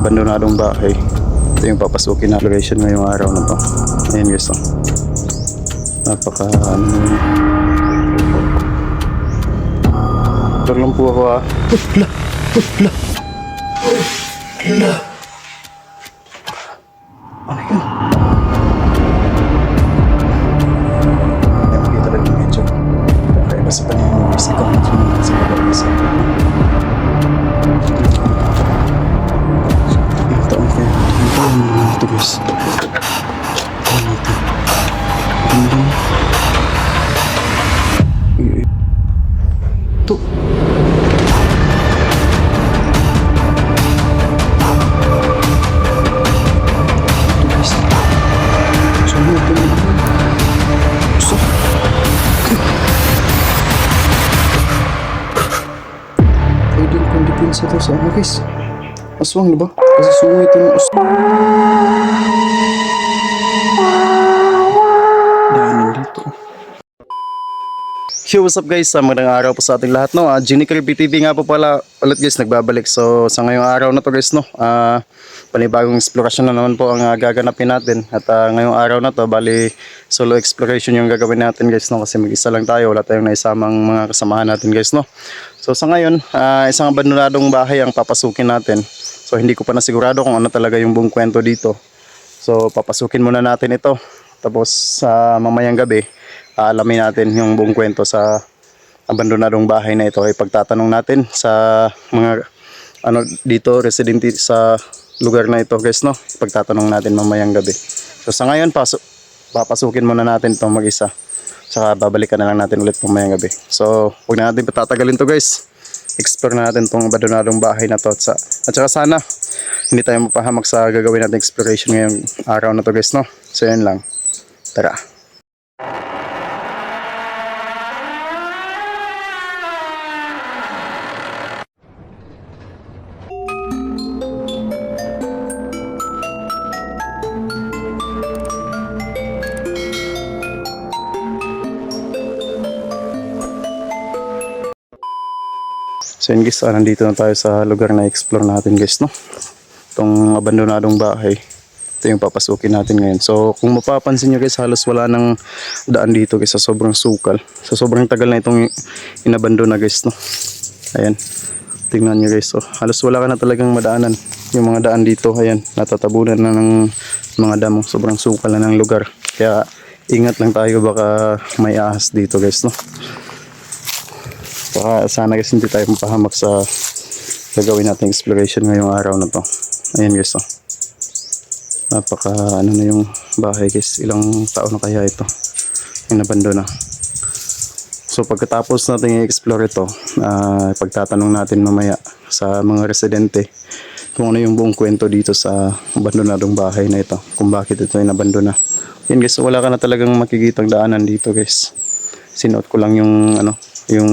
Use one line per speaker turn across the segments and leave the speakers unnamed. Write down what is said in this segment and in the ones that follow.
abandonadong bahay. Ito yung papasukin na location ngayong araw na to. Ayan guys, oh. Napaka, ano lang po ako ah. Hindi pandepensa to sa guys. Aswang? Kasi ito ng aswang. Yo, what's up guys? Uh, magandang araw po sa ating lahat. No? Uh, Genie Kirby TV nga po pala ulit guys, nagbabalik. So sa ngayong araw na to guys, no? Uh, panibagong explorasyon na naman po ang uh, gaganapin natin. At uh, ngayong araw na to, bali solo exploration yung gagawin natin guys, no? Kasi mag-isa lang tayo, wala tayong naisamang mga kasamahan natin guys, no? So sa ngayon, uh, isang abandonadong bahay ang papasukin natin. So hindi ko pa nasigurado kung ano talaga yung buong kwento dito. So papasukin muna natin ito. Tapos sa mamayang gabi, aalamin natin yung buong kwento sa abandonadong bahay na ito. Ay pagtatanong natin sa mga ano dito residente sa lugar na ito guys no. Pagtatanong natin mamayang gabi. So sa ngayon paso, papasukin muna natin itong mag-isa. Saka babalikan na lang natin ulit mamayang gabi. So huwag na natin patatagalin to guys. Explore na natin itong abandonadong bahay na to. At, sa, at saka sana hindi tayo mapahamak sa gagawin natin exploration ngayong araw na to guys no. So yan lang. Tara. So guys, ah, nandito na tayo sa lugar na explore natin guys, no? Itong abandonadong bahay. Ito yung papasukin natin ngayon. So kung mapapansin nyo guys, halos wala nang daan dito guys sa sobrang sukal. So sobrang tagal na itong inabandona guys, no? Ayan. Tingnan nyo guys, so halos wala ka na talagang madaanan. Yung mga daan dito, ayan, natatabunan na ng mga damo. Sobrang sukal na ng lugar. Kaya ingat lang tayo baka may ahas dito guys, no? Baka sana guys hindi tayo mapahamak sa gagawin nating exploration ngayong araw na to. Ayan guys oh. Napaka ano na yung bahay guys. Ilang taon na kaya ito. Yung nabandona. So pagkatapos natin i-explore ito, ah, pagtatanong natin mamaya sa mga residente kung ano yung buong kwento dito sa abandonadong bahay na ito. Kung bakit ito ay nabandona. Yan guys, wala ka na talagang makikitang daanan dito guys. Sinuot ko lang yung ano, yung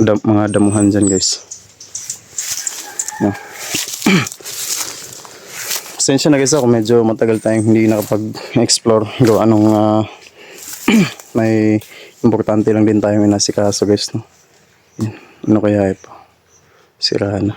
dam- mga damuhan dyan guys. No. Pasensya na guys ako, medyo matagal tayong hindi nakapag-explore. Gawa nung ah, may importante lang din tayong inasikaso guys. No? Yan. Ano kaya ito? Sirahan na.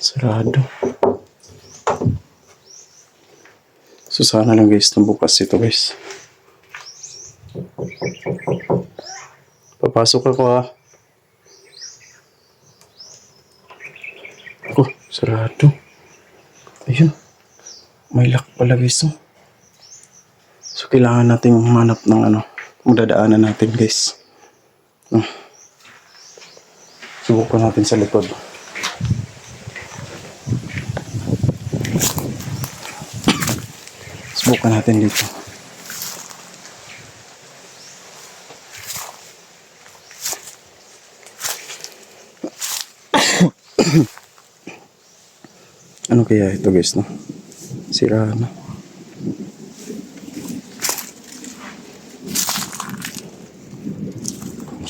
Sarado. So sana lang guys na bukas ito guys. Papasok ako ah. Oh, sarado. Ayun. May lock pala guys oh. So kailangan natin humanap ng ano, madadaanan natin guys. Hmm. Subukan natin sa likod. Subukan natin dito. ano kaya ito guys no? Sira na.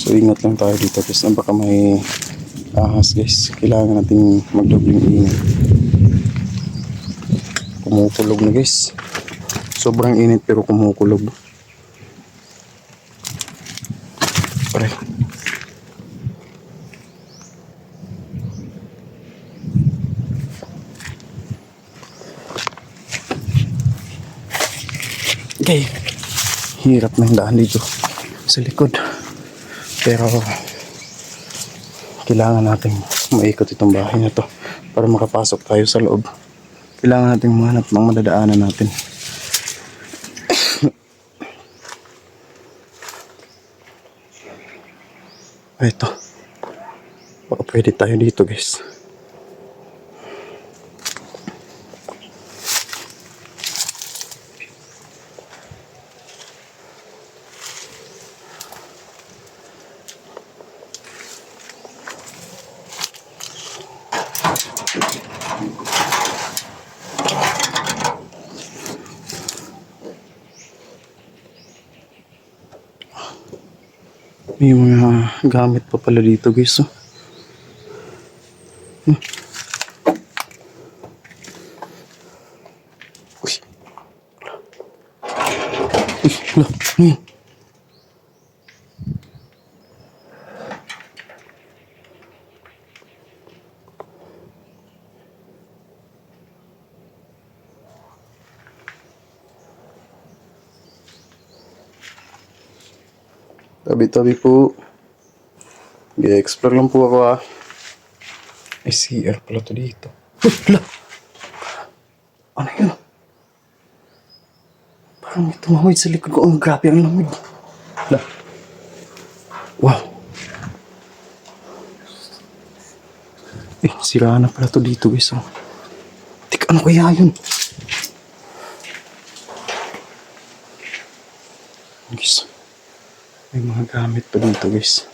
So ingat lang tayo dito guys na baka may ahas guys. Kailangan natin magdobling init. Kumukulog na guys. Sobrang init pero kumukulog. Pare. Okay. Hirap na yung daan dito sa likod. Pero kailangan natin maikot itong bahay na to para makapasok tayo sa loob. Kailangan natin mahanap ng madadaanan natin. Ito. Baka pwede tayo dito guys. May mga gamit pa pala dito guys. Oh. Hmm. Uy. Uy, hala, ano Tabi-tabi po. I-explore lang po ako ah. May CR pala to dito. Uy, hala! Ano yun? Parang may tumawid sa likod ko. Ang grabe ang lamig. Hala. Wow. Eh, sira na pala to dito guys. Oh. Tik, ano kaya yun? Guys. May mga gamit pa dito guys.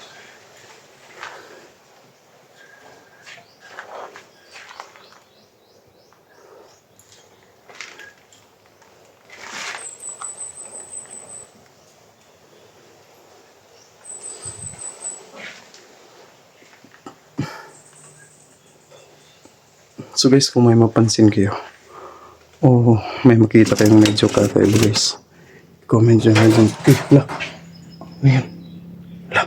So guys, kung may mapansin kayo, o may makita kayong medyo kakaiba guys, comment dyan na dyan. Eh, wala. Ano yan? Wala.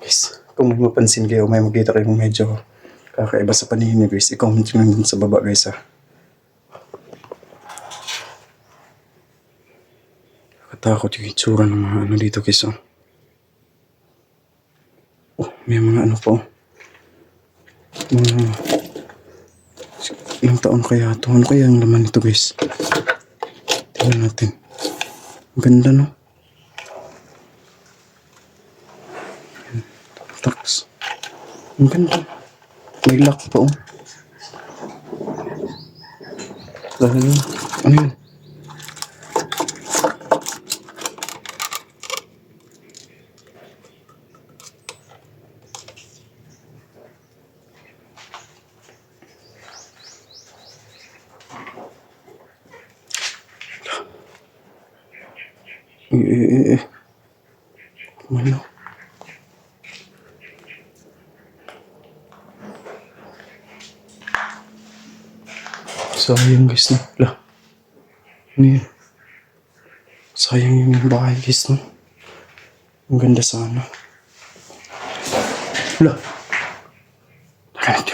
Guys, kung may mapansin kayo, may makita kayong medyo kakaiba sa paningin niyo guys, i-comment nyo dun sa baba guys ha. Nakatakot yung itsura ng mga ano dito guys oh. Oh, may mga ano po. Mga... Ilang taon kaya ito? Ano kaya ang laman nito guys? Tingnan natin. Ang ganda no? Yan. Tax. Ang ganda. May lock pa oh. Yun. Ano yun? Sayang guys no. Lah. Ano yun? Sayang yung bahay guys no. Ang ganda sana. Narinig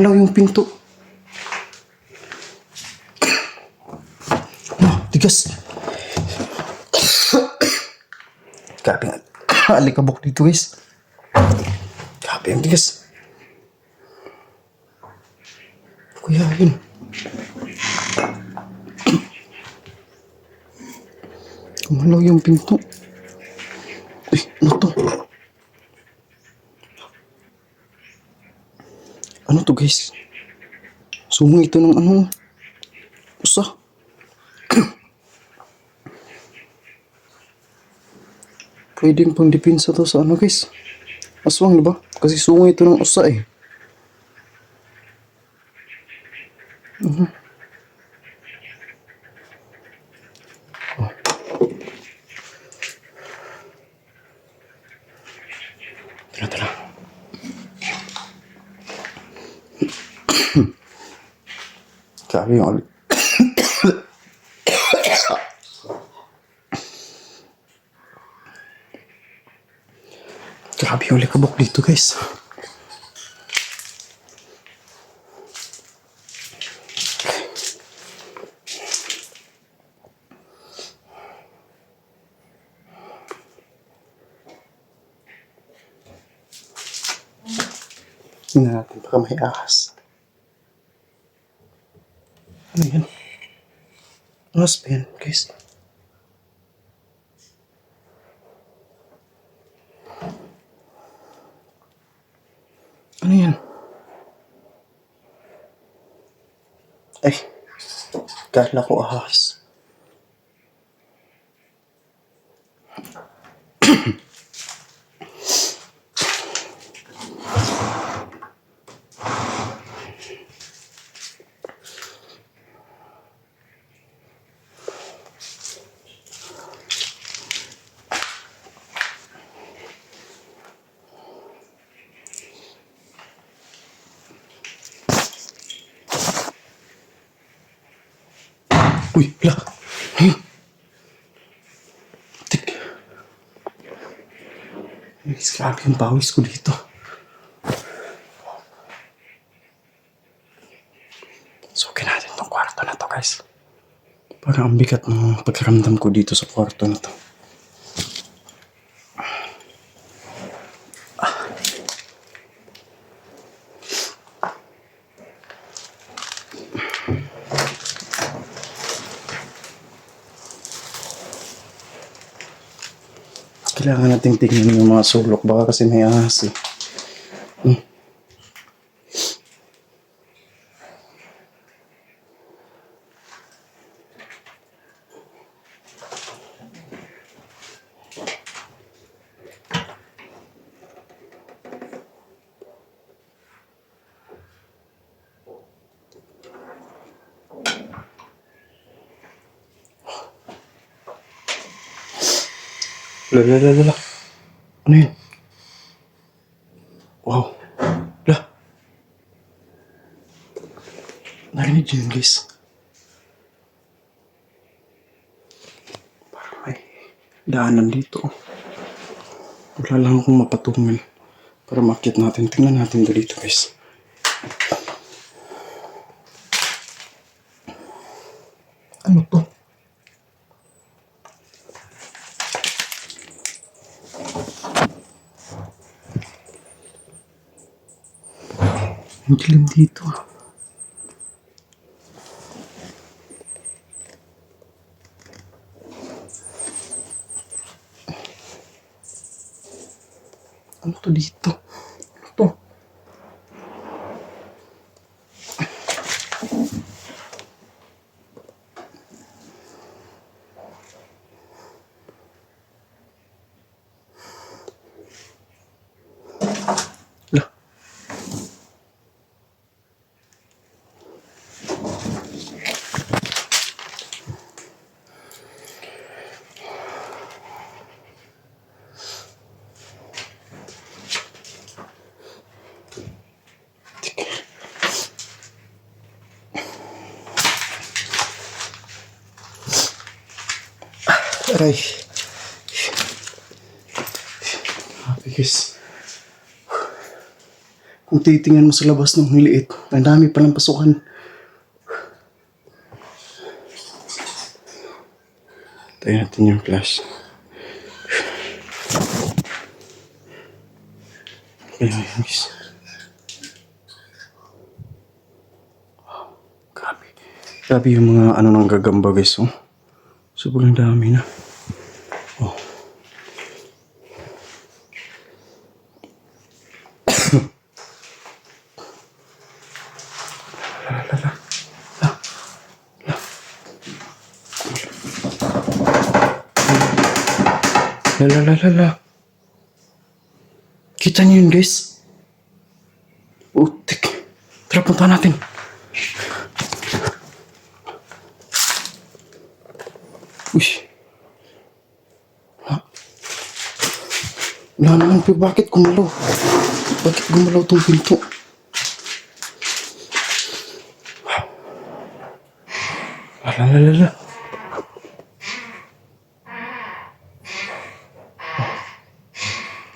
Kumalaw yung pinto. Ah, tigas. Grabe nga. Alikabok dito, guys. Grabe ang tigas. Kuya, yun. Kumalaw yung pinto. Eh, ano to? To guys? Sumong ito ng ano? Usa. Pwedeng pang depensa to sa ano guys. Aswang, di ba? Kasi sungay ito ng usa eh. Mhm. Ulit. Grabe yung likabok dito guys. Tingnan natin baka may ahas. Ano yan? Ahas ba yan guys? Ano yan? Ay, kala ko ahas. Uy, la. Hmm. Tik. Guys, grabe yung pawis ko dito. Sukin natin tong kwarto na to, guys. Parang ang bigat ng pagkaramdam ko dito sa kwarto na to. Kailangan nating tingnan yung mga sulok. Baka kasi may ahas eh. Hmm. La la la la la. Ano yun? Wow. La. Narinig yun, guys. Parang may daanan dito. Wala lang akong mapatungan para makit natin. Tingnan natin to dito, guys. Ang dilim dito. ah. Ano to dito? Ano to? La. Grabe guys. Kung titingnan mo sa labas ng liit, ang dami palang pasukan. Tayo natin yung flash. Ayan guys. Grabe. Grabe yung mga ano nang gagamba guys. Oh. Sobrang dami na. La. Lala, lala, lala. Kita niyo yun, guys? Utik. Tara, punta natin. Uy. Ha? Wala naman po. Bakit gumalaw? Bakit gumalaw tong pinto? Wala, lala, lala.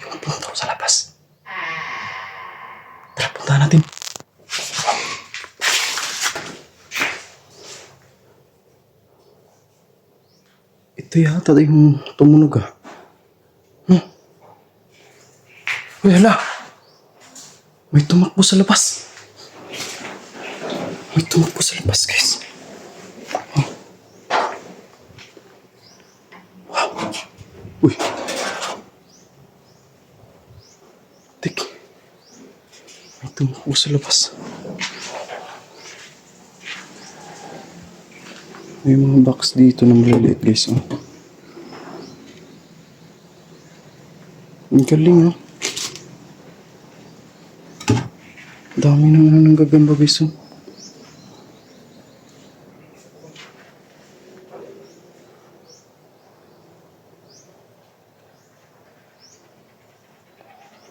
Yung pinto sa labas. Tara, punta natin. Ito yata yung tumunog ah. Hmm. Uy, hala. May tumakbo sa labas. May tumakbo sa labas, guys. Oh. Wow. Uy. Tik. May tumakbo sa labas. May mga box dito na maliliit guys. Oh. Ang galing oh. Dami na nga ng gagamba guys.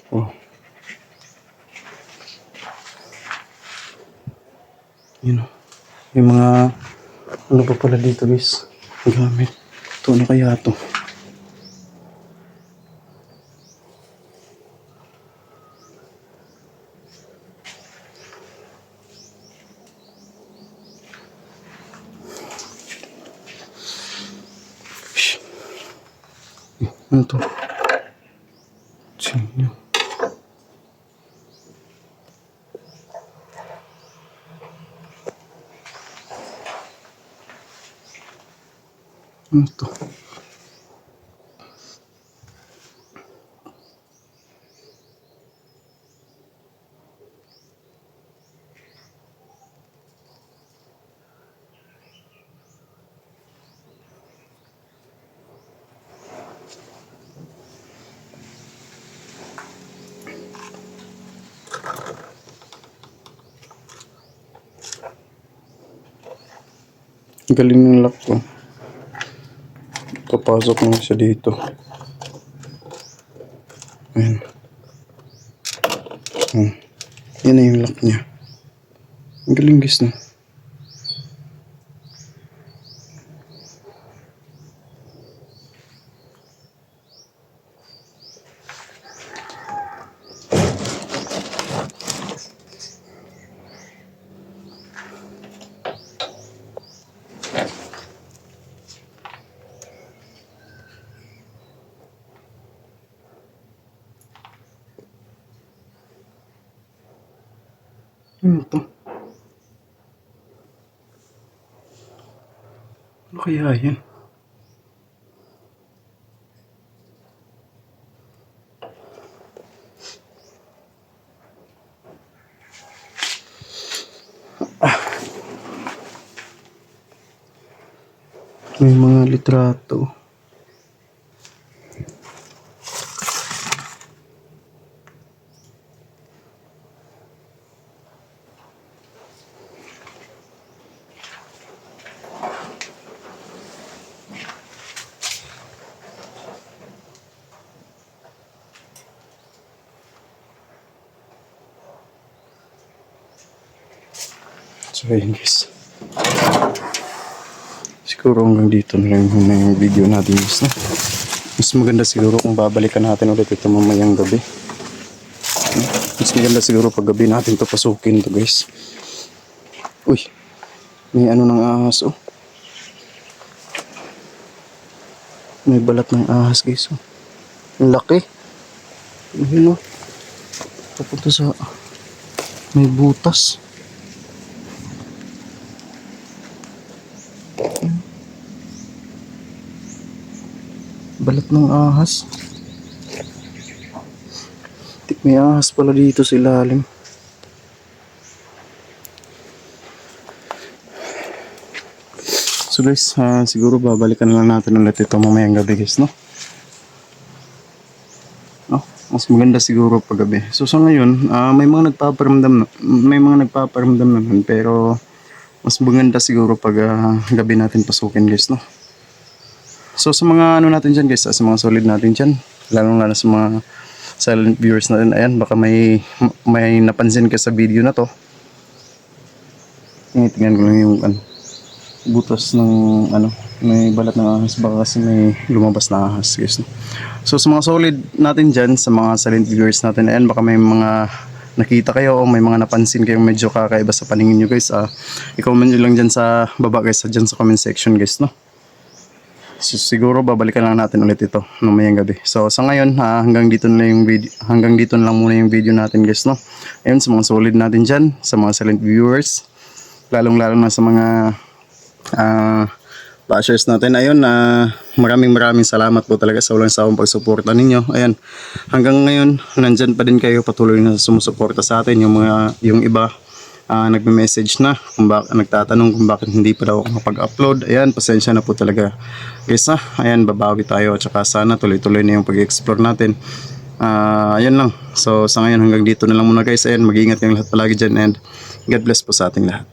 Oh. Yun oh. May mga ano pa pala dito guys? Gamit. Ito ano kaya to? Shh. Eh, Ano to? Sino? Ano to? Galing ng lock ko. Papasok mo siya dito. Ayan. Hmm. Yan na yung lock niya. Ang galing guys no. Ano to? Ano kaya yan? Ah. May mga litrato. So ayun guys. Siguro hanggang dito na lang muna yung video natin guys. No? Mas maganda siguro kung babalikan natin ulit ito mamayang gabi. Mas maganda siguro pag gabi natin to pasukin to guys. Uy, may ano ng ahas oh. May balat ng ahas guys oh. Ang laki. Ayun oh. Papunta sa... May butas. Balat ng ahas. May ahas pala dito sa ilalim. So guys, ah, siguro babalikan lang natin ulit ito mamayang gabi guys, no? No? Mas maganda siguro paggabi. So sa ngayon, ah, may mga nagpaparamdam na, may mga nagpaparamdam naman pero mas maganda siguro pag ah, gabi natin pasukin guys, no? So sa mga ano natin dyan guys, ah, sa mga solid natin dyan, lalo lalo sa mga silent viewers natin, ayan, baka may may napansin ka sa video na to. Tingnan ko lang yung ano, butas ng ano, may balat ng ahas, baka kasi may lumabas na ahas guys. So sa mga solid natin dyan, sa mga silent viewers natin, ayan, baka may mga nakita kayo o may mga napansin kayong medyo kakaiba sa paningin nyo guys. Ah, i-comment nyo lang dyan sa baba guys, ah, dyan sa comment section guys, no? So, siguro babalikan lang natin ulit ito mamayang gabi. So sa ngayon, ah, hanggang dito na yung video, hanggang dito na lang muna yung video natin guys, no? Ayun, sa mga solid natin dyan, sa mga silent viewers, lalong-lalo na sa mga ah bashers natin. Ayun, na maraming maraming salamat po talaga sa walang sawang pagsuporta ninyo. Ayan, hanggang ngayon, nandyan pa din kayo patuloy na sumusuporta sa atin. Yung mga, yung iba, ah nagme-message na, kung bak- nagtatanong kung bakit hindi pa daw ako makapag-upload. Ayan, pasensya na po talaga. Guys na, ayan, babawi tayo. At saka sana tuloy-tuloy na yung pag-explore natin. Ah, ayan lang. So, sa ngayon, hanggang dito na lang muna guys. Ayan, mag-ingat kayong lahat palagi dyan and God bless po sa ating lahat.